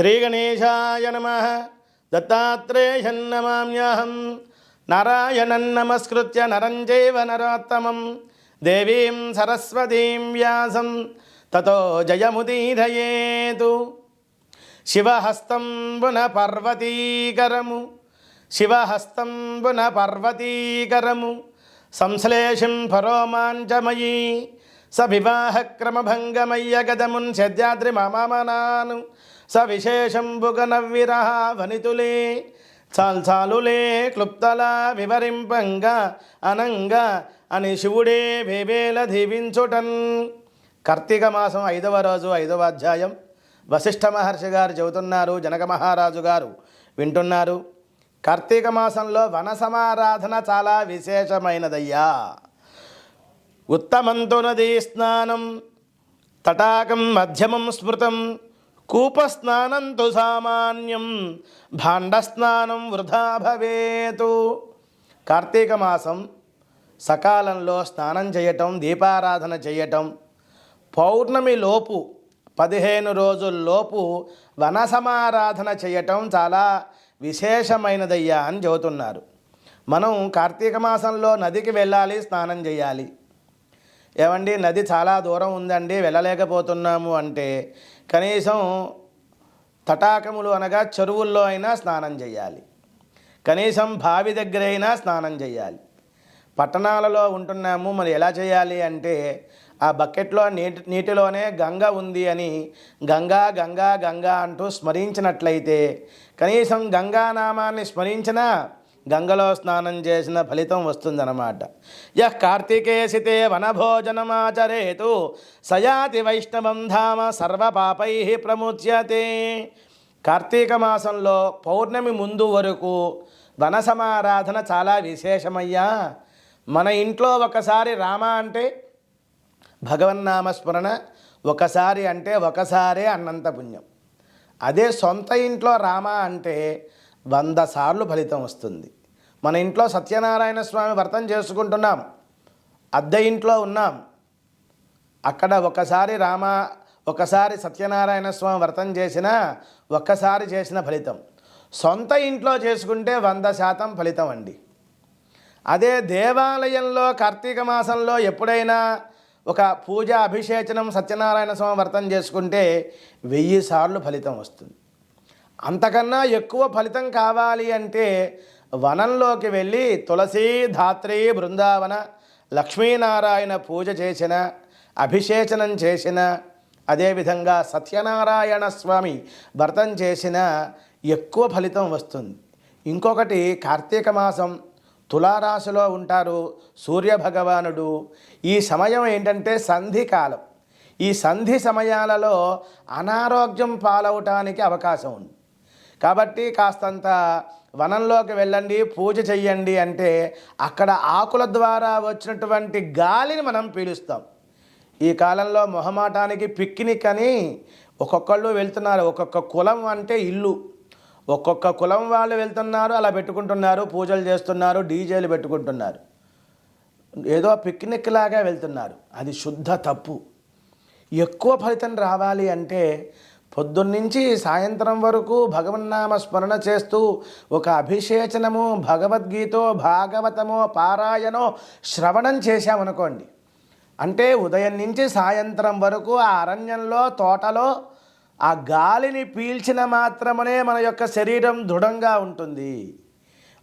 శ్రీగణేశాయ నమ. దత్తాత్రేయన్నమామ్యహం నారాయణం నమస్కృత్య నరంజైవ నరోత్తమం. దేవీం సరస్వతీం వ్యాసం. తతో జయముదీరయేతు శివహస్తంబున పర్వతీకరము. శివహస్తంబున పర్వతీకరము. సంశ్లేషిం పరోమాంచమయీ. స వివాహక్రమభంగమయ్య గదమున్ సద్యాద్రి మమనాను స విశేషంబుగన వనితులే చాల్చాలులే క్లుప్తల వివరింపంగా అనంగా అని శివుడే వేవేల దీవించుటన్. కార్తీక మాసం ఐదవ రోజు ఐదవ అధ్యాయం. వశిష్ఠ మహర్షి గారు చెబుతున్నారు జనక మహారాజు గారు వింటున్నారు. కార్తీక మాసంలో వన సమారాధన చాలా విశేషమైనదయ్యా. ఉత్తమంతునది స్నానం తటాకం మధ్యమం స్మృతం కూపస్నానం తు సామాన్యం భాండస్నానం వృధా భవేతు. కార్తీక మాసం సకాలంలో స్నానం చేయటం దీపారాధన చేయటం. పౌర్ణమి లోపు పదిహేను రోజుల్లోపు వనసమారాధన చేయటం చాలా విశేషమైనదయ్యా అని చెబుతున్నారు. మనం కార్తీక మాసంలో నదికి వెళ్ళాలి స్నానం చేయాలి. ఏమండి నది చాలా దూరం ఉందండి వెళ్ళలేకపోతున్నాము అంటే కనీసం తటాకములు అనగా చెరువుల్లో అయినా స్నానం చేయాలి. కనీసం బావి దగ్గర అయినా స్నానం చేయాలి. పట్టణాలలో ఉంటున్నాము మరి ఎలా చేయాలి అంటే ఆ బకెట్లో నీటి నీటిలోనే గంగ ఉంది అని గంగా గంగా గంగా అంటూ స్మరించినట్లయితే కనీసం గంగా నామాన్ని స్మరించినా గంగలో స్నానం చేసిన ఫలితం వస్తుందన్నమాట. యః కార్తికేసితే వనభోజనమాచరేతు సయాతి వైష్ణవం ధామ సర్వపాపై ప్రముచ్యతే. కార్తీక మాసంలో పౌర్ణమి ముందు వరకు వన సమారాధన చాలా విశేషమయ్యా. మన ఇంట్లో ఒకసారి రామ అంటే భగవన్నామస్మరణ ఒకసారి అంటే ఒకసారే అన్నంత పుణ్యం. అదే సొంత ఇంట్లో రామ అంటే వంద సార్లు ఫలితం వస్తుంది. మన ఇంట్లో సత్యనారాయణ స్వామి వ్రతం చేసుకుంటున్నాం. అద్దె ఇంట్లో ఉన్నాం. అక్కడ ఒకసారి రామ ఒకసారి సత్యనారాయణ స్వామి వ్రతం చేసిన ఒక్కసారి చేసిన ఫలితం. సొంత ఇంట్లో చేసుకుంటే వంద శాతం ఫలితం అండి. అదే దేవాలయంలో కార్తీక మాసంలో ఎప్పుడైనా ఒక పూజ అభిషేచనం సత్యనారాయణ స్వామి వ్రతం చేసుకుంటే వెయ్యి సార్లు ఫలితం వస్తుంది. అంతకన్నా ఎక్కువ ఫలితం కావాలి అంటే వనంలోకి వెళ్ళి తులసి ధాత్రి బృందావన లక్ష్మీనారాయణ పూజ చేసిన అభిషేచనం చేసిన అదేవిధంగా సత్యనారాయణ స్వామి వ్రతం చేసిన ఎక్కువ ఫలితం వస్తుంది. ఇంకొకటి కార్తీక మాసం తులారాశిలో ఉంటారు సూర్య భగవానుడు ఈ సమయం ఏంటంటే సంధి కాలం. ఈ సంధి సమయాలలో అనారోగ్యం పాలవటానికి అవకాశం ఉంది. కాబట్టి కాస్తంత వనంలోకి వెళ్ళండి పూజ చెయ్యండి అంటే అక్కడ ఆకుల ద్వారా వచ్చినటువంటి గాలిని మనం పీలుస్తాం. ఈ కాలంలో మొహమాటానికి పిక్నిక్ అని ఒక్కొక్కళ్ళు వెళ్తున్నారు. ఒక్కొక్క కులం అంటే ఇల్లు. ఒక్కొక్క కులం వాళ్ళు వెళ్తున్నారు అలా పెట్టుకుంటున్నారు పూజలు చేస్తున్నారు డీజేలు పెట్టుకుంటున్నారు. ఏదో పిక్నిక్ లాగా వెళ్తున్నారు. అది శుద్ధ తప్పు. ఎక్కువ ఫలితం రావాలి అంటే పొద్దున్నుంచి సాయంత్రం వరకు భగవన్నామ స్మరణ చేస్తూ ఒక అభిషేచనము భగవద్గీతో భాగవతమో పారాయణో శ్రవణం చేశామనుకోండి. అంటే ఉదయం నుంచి సాయంత్రం వరకు ఆ అరణ్యంలో తోటలో ఆ గాలిని పీల్చిన మాత్రమనే మన యొక్క శరీరం దృఢంగా ఉంటుంది.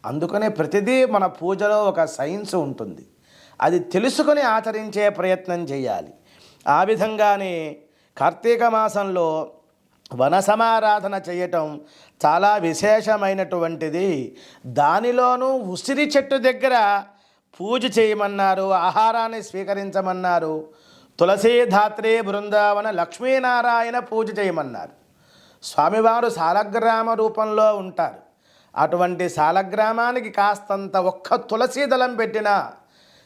అందుకనే ప్రతిదీ మన పూజలో ఒక సైన్స్ ఉంటుంది. అది తెలుసుకొని ఆచరించే ప్రయత్నం చేయాలి. ఆ విధంగానే కార్తీక మాసంలో వన సమారాధన చేయటం చాలా విశేషమైనటువంటిది. దానిలోనూ ఉసిరి చెట్టు దగ్గర పూజ చేయమన్నారు ఆహారాన్ని స్వీకరించమన్నారు. తులసీధాత్రి బృందావన లక్ష్మీనారాయణ పూజ చేయమన్నారు. స్వామివారు సాలగ్రామ రూపంలో ఉంటారు. అటువంటి సాలగ్రామానికి కాస్తంత ఒక్క తులసీ దళం పెట్టినా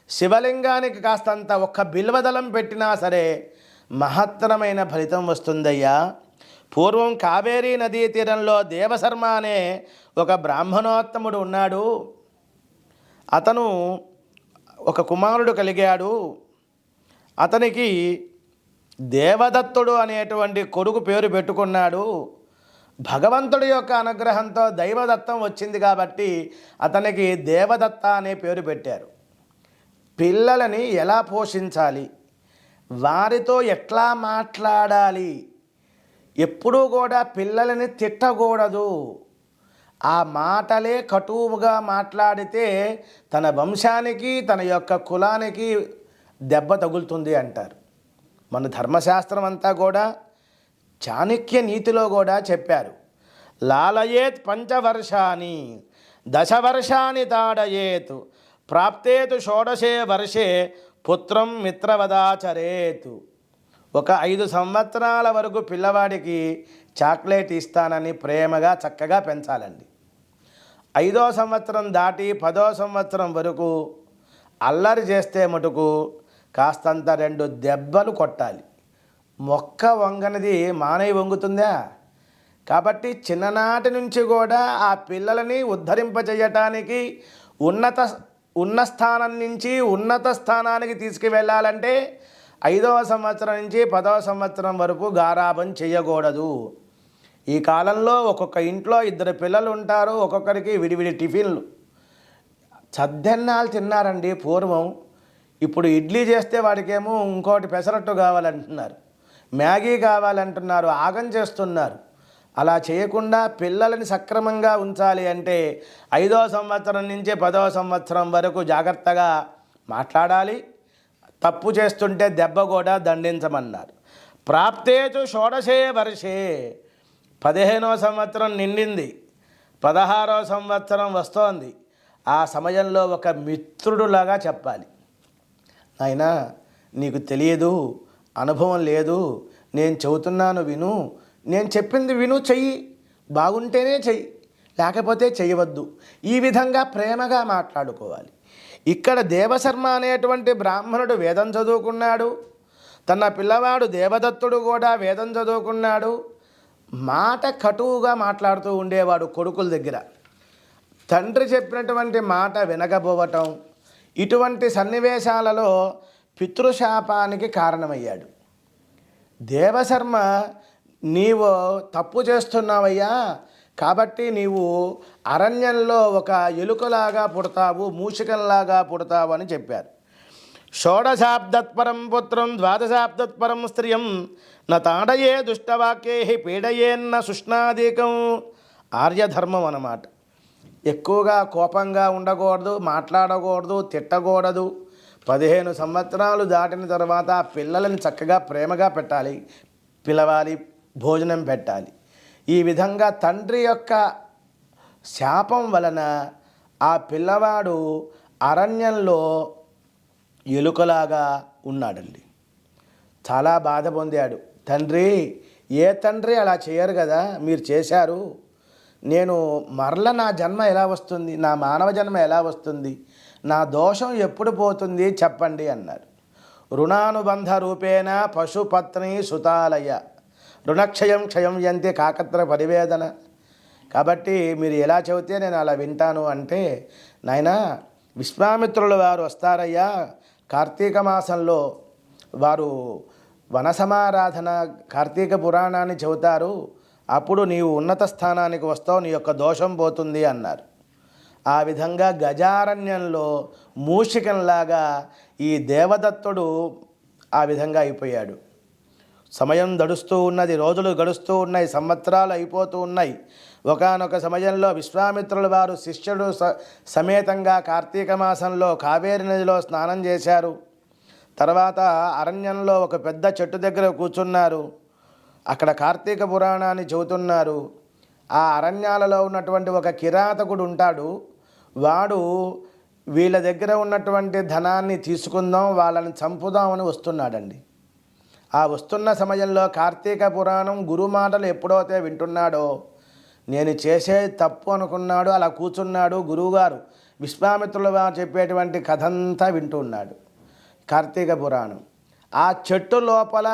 శివలింగానికి కాస్తంత ఒక్క బిల్వదళం పెట్టినా సరే మహత్తరమైన ఫలితం వస్తుందయ్యా. పూర్వం కావేరీ నదీ తీరంలో దేవశర్మ అనే ఒక బ్రాహ్మణోత్తముడు ఉన్నాడు. అతను ఒక కుమారుడు కలిగాడు. అతనికి దేవదత్తుడు అనేటువంటి కొడుకు పేరు పెట్టుకున్నాడు. భగవంతుడి యొక్క అనుగ్రహంతో దైవదత్తం వచ్చింది కాబట్టి అతనికి దేవదత్త అనే పేరు పెట్టారు. పిల్లలని ఎలా పోషించాలి? వారితో ఎట్లా మాట్లాడాలి? ఎప్పుడూ కూడా పిల్లలని తిట్టకూడదు. ఆ మాటలే కటువుగా మాట్లాడితే తన వంశానికి తన యొక్క కులానికి దెబ్బ తగులుతుంది అంటారు. మన ధర్మశాస్త్రం అంతా కూడా చాణక్య నీతిలో కూడా చెప్పారు. లాలయేత్ పంచవర్షాని దశవర్షాన్ని తాడయేత్ ప్రాప్తేతు షోడశే వర్షే పుత్రం మిత్రవదాచరేతు. ఒక ఐదు సంవత్సరాల వరకు పిల్లవాడికి చాక్లెట్ ఇస్తానని ప్రేమగా చక్కగా పెంచాలండి. ఐదో సంవత్సరం దాటి పదో సంవత్సరం వరకు అల్లరి చేస్తే మటుకు కాస్తంత రెండు దెబ్బలు కొట్టాలి. మొక్క వంగనిది మానవి వంగుతుందా? కాబట్టి చిన్ననాటి నుంచి కూడా ఆ పిల్లలని ఉద్ధరింపజేయటానికి ఉన్నత ఉన్న స్థానం నుంచి ఉన్నత స్థానానికి తీసుకువెళ్ళాలంటే ఐదవ సంవత్సరం నుంచి పదవ సంవత్సరం వరకు గారాబం చేయకూడదు. ఈ కాలంలో ఒక్కొక్క ఇంట్లో ఇద్దరు పిల్లలు ఉంటారు ఒక్కొక్కరికి విడివిడి టిఫిన్లు. చద్దెన్నాలు తిన్నారండి పూర్వం. ఇప్పుడు ఇడ్లీ చేస్తే వాడికేమో ఇంకోటి పెసరట్టు కావాలంటున్నారు. మ్యాగీ కావాలంటున్నారు ఆగం చేస్తున్నారు. అలా చేయకుండా పిల్లలని సక్రమంగా ఉంచాలి అంటే ఐదో సంవత్సరం నుంచి పదో సంవత్సరం వరకు జాగ్రత్తగా మాట్లాడాలి. తప్పు చేస్తుంటే దెబ్బ కూడా దండించమన్నారు. ప్రాప్తేచు షోడశే వర్షే. పదిహేనో సంవత్సరం నిండింది. పదహారో సంవత్సరం వస్తోంది. ఆ సమయంలో ఒక మిత్రుడులాగా చెప్పాలి. నాయనా నీకు తెలియదు అనుభవం లేదు. నేను చెబుతున్నాను విను. నేను చెప్పింది విను చెయ్యి. బాగుంటేనే చెయ్యి. లేకపోతే చేయవద్దు ఈ విధంగా ప్రేమగా మాట్లాడుకోవాలి. ఇక్కడ దేవశర్మ అనేటువంటి బ్రాహ్మణుడు వేదం చదువుకున్నాడు. తన పిల్లవాడు దేవదత్తుడు కూడా వేదం చదువుకున్నాడు. మాట కటువుగా మాట్లాడుతూ ఉండేవాడు కొడుకుల దగ్గర. తండ్రి చెప్పినటువంటి మాట వినకపోవటం ఇటువంటి సన్నివేశాలలో పితృశాపానికి కారణమయ్యాడు. దేవశర్మ నీవు తప్పు చేస్తున్నావయ్యా. కాబట్టి నీవు అరణ్యంలో ఒక ఎలుకలాగా పుడతావు మూషికంలాగా పుడతావు అని చెప్పారు. షోడశాబ్దత్పరం పుత్రం ద్వాదశాబ్దత్పరం స్త్రియం న తాడయే దుష్టవాక్యే పీడయేన్న సుష్ణాధికం. ఆర్యధర్మం అన్నమాట. ఎక్కువగా కోపంగా ఉండకూడదు మాట్లాడకూడదు తిట్టకూడదు. పదిహేను సంవత్సరాలు దాటిన తర్వాత పిల్లలను చక్కగా ప్రేమగా పెట్టాలి పిలవాలి భోజనం పెట్టాలి. ఈ విధంగా తండ్రి యొక్క శాపం వలన ఆ పిల్లవాడు అరణ్యంలో ఎలుకలాగా ఉన్నాడండి. చాలా బాధ పొందాడు. తండ్రి ఏ తండ్రి అలా చేయరు కదా? మీరు చేశారు. నేను మరల నా జన్మ ఎలా వస్తుంది? నా మానవ జన్మ ఎలా వస్తుంది? నా దోషం ఎప్పుడు పోతుంది? చెప్పండి అన్నారు రుణానుబంధ రూపేణ పశుపత్ని సుతాలయ రుణక్షయం క్షయం యంతి కాకత్ర పరివేదన. కాబట్టి మీరు ఎలా చెబితే నేను అలా వింటాను అంటే నాయనా విశ్వామిత్రుల వారు వస్తారయ్యా. కార్తీక మాసంలో వారు వనసమారాధన కార్తీక పురాణాన్ని చెబుతారు. అప్పుడు నీవు ఉన్నత స్థానానికి వస్తావు నీ యొక్క దోషం పోతుంది అన్నారు. ఆ విధంగా గజారణ్యంలో మూషికంలాగా ఈ దేవదత్తుడు ఆ విధంగా అయిపోయాడు. సమయం గడుస్తూ ఉన్నది రోజులు గడుస్తూ ఉన్నాయి సంవత్సరాలు అయిపోతూ ఉన్నాయి. ఒకానొక సమయంలో విశ్వామిత్రుల వారు శిష్యుడు స సమేతంగా కార్తీక మాసంలో కావేరి నదిలో స్నానం చేశారు. తర్వాత అరణ్యంలో ఒక పెద్ద చెట్టు దగ్గర కూర్చున్నారు. అక్కడ కార్తీక పురాణాన్ని చెబుతున్నారు. ఆ అరణ్యాలలో ఉన్నటువంటి ఒక కిరాతకుడు ఉంటాడు. వాడు వీళ్ళ దగ్గర ఉన్నటువంటి ధనాన్ని తీసుకుందాం వాళ్ళని చంపుదామని వస్తున్నాడండి. ఆ వస్తున్న సమయంలో కార్తీక పురాణం గురు మాటలు ఎప్పుడైతే వింటున్నాడో నేను చేసేది తప్పు అనుకున్నాడు అలా కూర్చున్నాడు గురువుగారు. విశ్వామిత్రుల చెప్పేటువంటి కథంతా వింటున్నాడు కార్తీక పురాణం. ఆ చెట్టు లోపల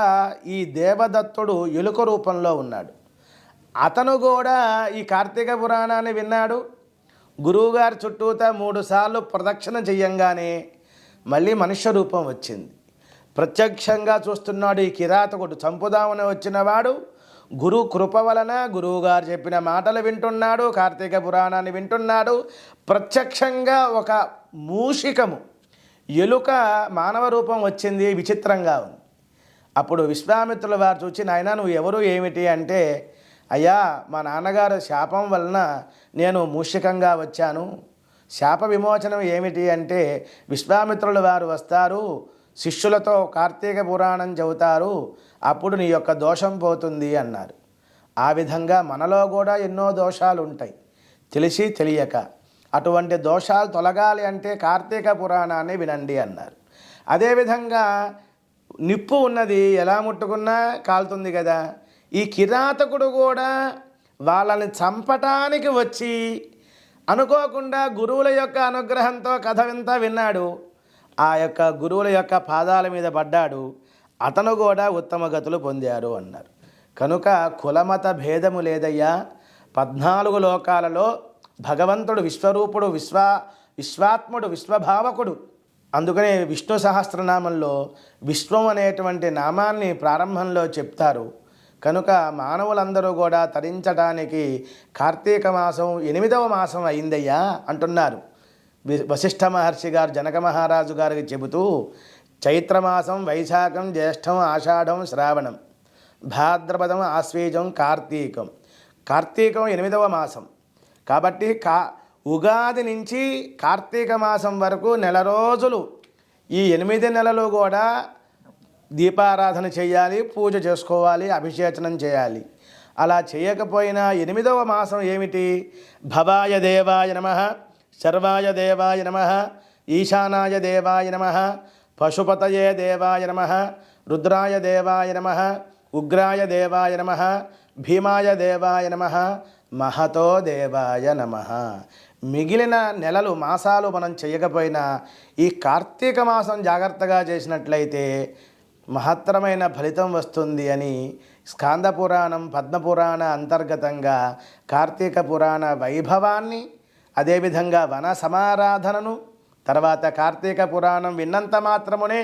ఈ దేవదత్తుడు ఎలుక రూపంలో ఉన్నాడు. అతను కూడా ఈ కార్తీక పురాణాన్ని విన్నాడు. గురువుగారి చుట్టూతా మూడుసార్లు ప్రదక్షిణ చెయ్యంగానే మళ్ళీ మనుష్య రూపం వచ్చింది. ప్రత్యక్షంగా చూస్తున్నాడు ఈ కిరాతకుడు. చంపుదామని వచ్చినవాడు గురు కృప వలన గురువుగారు చెప్పిన మాటలు వింటున్నాడు కార్తీక పురాణాన్ని వింటున్నాడు. ప్రత్యక్షంగా ఒక మూషికము ఎలుక మానవ రూపం వచ్చింది విచిత్రంగా ఉంది. అప్పుడు విశ్వామిత్రుల వారు చూచి నాయన నువ్వు ఎవరు ఏమిటి? అంటే అయ్యా మా నాన్నగారు శాపం వలన నేను మూషికంగా వచ్చాను. శాప విమోచనం ఏమిటి? అంటే విశ్వామిత్రుల వారు వస్తారు శిష్యులతో కార్తీక పురాణం చెబుతారు అప్పుడు నీ యొక్క దోషం పోతుంది అన్నారు. ఆ విధంగా మనలో కూడా ఎన్నో దోషాలు ఉంటాయి తెలిసి తెలియక అటువంటి దోషాలు తొలగాలి అంటే కార్తీక పురాణాన్ని వినండి అన్నారు. అదేవిధంగా నిప్పు ఉన్నది ఎలా ముట్టుకున్నా కాలుతుంది కదా. ఈ కిరాతకుడు కూడా వాళ్ళని చంపటానికి వచ్చి అనుకోకుండా గురువుల యొక్క అనుగ్రహంతో కథ వింతా విన్నాడు. ఆ యొక్క గురువుల యొక్క పాదాల మీద పడ్డాడు. అతను కూడా ఉత్తమ గతులు పొందారు అన్నారు. కనుక కులమత భేదము లేదయ్యా. పద్నాలుగు లోకాలలో భగవంతుడు విశ్వరూపుడు విశ్వ విశ్వాత్ముడు విశ్వభావకుడు. అందుకనే విష్ణు సహస్రనామంలో విశ్వం అనేటువంటి నామాన్ని ప్రారంభంలో చెప్తారు. కనుక మానవులందరూ కూడా తరించడానికి కార్తీక మాసం ఎనిమిదవ మాసం అయిందయ్యా అంటున్నారు. వశిష్ఠ మహర్షి గారు జనక మహారాజు గారికి చెబుతూ చైత్రమాసం వైశాఖం జ్యేష్ఠం ఆషాఢం శ్రావణం భాద్రపదం ఆశ్వేజం కార్తీకం. కార్తీకం ఎనిమిదవ మాసం. కాబట్టి కా ఉగాది నుంచి కార్తీక మాసం వరకు నెల రోజులు ఈ ఎనిమిది నెలలు కూడా దీపారాధన చేయాలి పూజ చేసుకోవాలి అభిషేచనం చేయాలి. అలా చేయకపోయినా ఎనిమిదవ మాసం ఏమిటి? భవాయ దేవాయ నమ. శర్వాయ దేవాయ నమ ఈశానాయ దేవాయ నమ పశుపతయే దేవాయ నమ రుద్రాయ దేవాయ నమ ఉగ్రాయ దేవాయ నమ భీమాయ దేవాయ నమ మహతో దేవాయ నమ. మిగిలిన నెలలు మాసాలు మనం చేయకపోయినా ఈ కార్తీక మాసం జాగ్రత్తగా చేసినట్లయితే మహత్తరమైన ఫలితం వస్తుంది అని స్కాంద పురాణం పద్మపురాణ అంతర్గతంగా కార్తీక పురాణ వైభవాన్ని అదేవిధంగా వన సమారాధనను తర్వాత కార్తీక పురాణం విన్నంత మాత్రమునే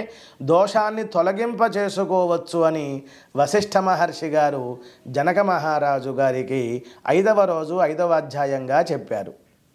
దోషాన్ని తొలగింప చేసుకోవచ్చు అని వశిష్ఠ మహర్షి గారు జనక మహారాజు గారికి ఐదవ రోజు ఐదవ అధ్యాయంగా చెప్పారు.